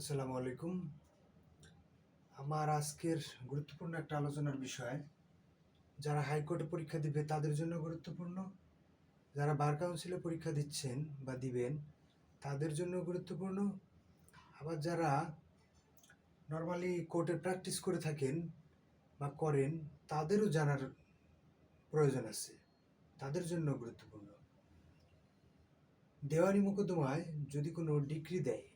আসসালামু আলাইকুম। আমার আজকের গুরুত্বপূর্ণ একটা আলোচনার বিষয়, যারা হাইকোর্টে পরীক্ষা দিবে তাদের জন্য গুরুত্বপূর্ণ, যারা বার কাউন্সিলে পরীক্ষা দিচ্ছেন বা দিবেন তাদের জন্য গুরুত্বপূর্ণ। আবার যারা নর্মালি কোর্টে প্র্যাকটিস করে থাকেন বা করেন তাদেরও জানার প্রয়োজন আছে, তাদের জন্য গুরুত্বপূর্ণ। দেওয়ানি মোকদ্দমায় যদি কোনো ডিগ্রি দেয়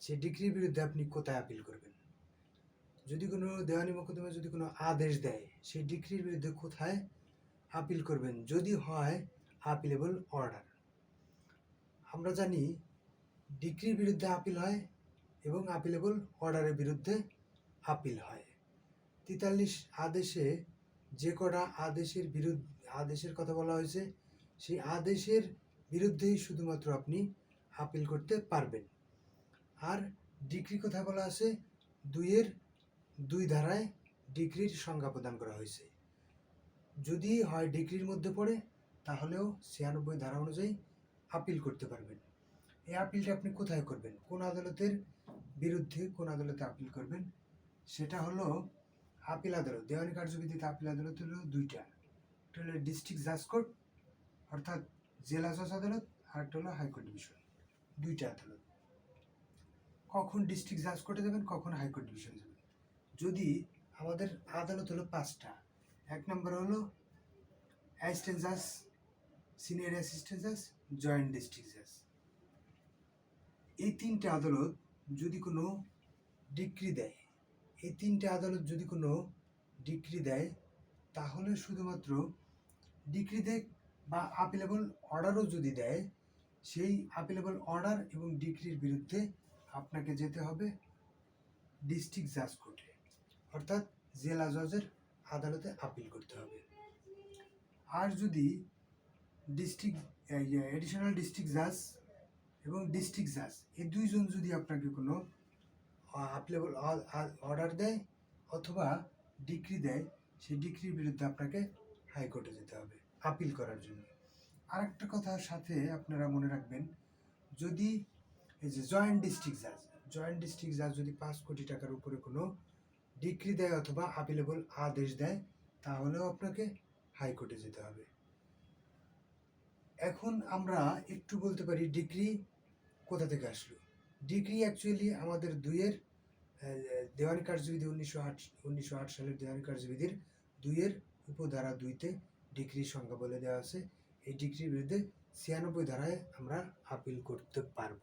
সেই ডিগ্রির বিরুদ্ধে আপনি কোথায় আপিল করবেন? যদি কোনো দেওয়ানি মোকদ্দমা যদি কোনো আদেশ দেয়, সেই ডিগ্রির বিরুদ্ধে কোথায় আপিল করবেন? যদি হয় আপিলেবল অর্ডার আমরা জানি ডিগ্রির বিরুদ্ধে আপিল হয় এবং আপিলেবল অর্ডারের বিরুদ্ধে আপিল হয়। তেতাল্লিশ আদেশে যে কটা আদেশের বিরুদ্ধে, আদেশের কথা বলা হয়েছে, সেই আদেশের বিরুদ্ধেই শুধুমাত্র আপনি আপিল করতে পারবেন। আর ডিগ্রি কথা বলা আছে, দুইয়ের দুই ধারায় ডিগ্রির সংজ্ঞা প্রদান করা হয়েছে। যদি হয় ডিগ্রির মধ্যে পড়ে, তাহলেও ছিয়ানব্বই ধারা অনুযায়ী আপিল করতে পারবেন। এই আপিলটা আপনি কোথায় করবেন? কোন আদালতের বিরুদ্ধে কোন আদালতে আপিল করবেন? সেটা হলো আপিল আদালত, দেওয়ানি কার্যবিধিতে আপিল আদালত হলো দুইটা। একটা হলো ডিস্ট্রিক্ট জাজ কোর্ট, অর্থাৎ জেলা জজ আদালত, আর একটা হলো হাইকোর্ট ডিভিশন। দুইটা আদালত। কখন ডিস্ট্রিক্ট জাজ কোর্টে যাবেন, কখন হাইকোর্ট ডিভিশনে যাবেন। যদি আমাদের আদালত হলো পাঁচটা, এক নম্বর হলো অ্যাসিস্ট্যান্ট জাজ সিনিয়র অ্যাসিস্ট্যান্ট জাজ জয়েন্ট ডিস্ট্রিক্ট জাজ এই তিনটে আদালত যদি কোনো ডিগ্রি দেয়, এই তিনটে আদালত যদি কোনো ডিগ্রি দেয়, তাহলে শুধুমাত্র ডিগ্রি দেয় বা আপিলেবল অর্ডারও যদি দেয়, সেই আপিলেবল অর্ডার এবং ডিগ্রির বিরুদ্ধে আপনাকে যেতে হবে ডিস্ট্রিক্ট জাজ কোর্টে অর্থাৎ জেলা জজের আদালতে আপিল করতে হবে। আর যদি ডিস্ট্রিক্ট এডিশনাল ডিস্ট্রিক্ট জাজ এবং ডিস্ট্রিক্ট জাজ এই দুইজন যদি আপনাকে কোনো আপিলেবল অর্ডার দেয় অথবা ডিগ্রি দেয়, সেই ডিগ্রির বিরুদ্ধে আপনাকে হাইকোর্টে যেতে হবে আপিল করার জন্য। আরেকটা কথার সাথে আপনারা মনে রাখবেন, যদি এই যে জয়েন্ট ডিস্ট্রিক্ট জাজ জয়েন্ট ডিস্ট্রিক্ট জাজ যদি পাঁচ কোটি টাকার উপরে কোনো ডিগ্রি দেয় অথবা আপিলেবল আদেশ দেয়, তাহলেও আপনাকে হাইকোর্টে যেতে হবে। এখন আমরা একটু বলতে পারি ডিগ্রি কোথা থেকে আসলো? ডিগ্রি অ্যাকচুয়ালি আমাদের দুইয়ের দেওয়ানি কার্যবিধি উনিশশো আট উনিশশো আট সালের দেওয়ানি কার্যবিধির দুইয়ের উপধারা দুইতে ডিগ্রির সংখ্যা বলে দেওয়া আছে। এই ডিগ্রির বিরুদ্ধে ছিয়ানব্বই ধারায় আমরা আপিল করতে পারব।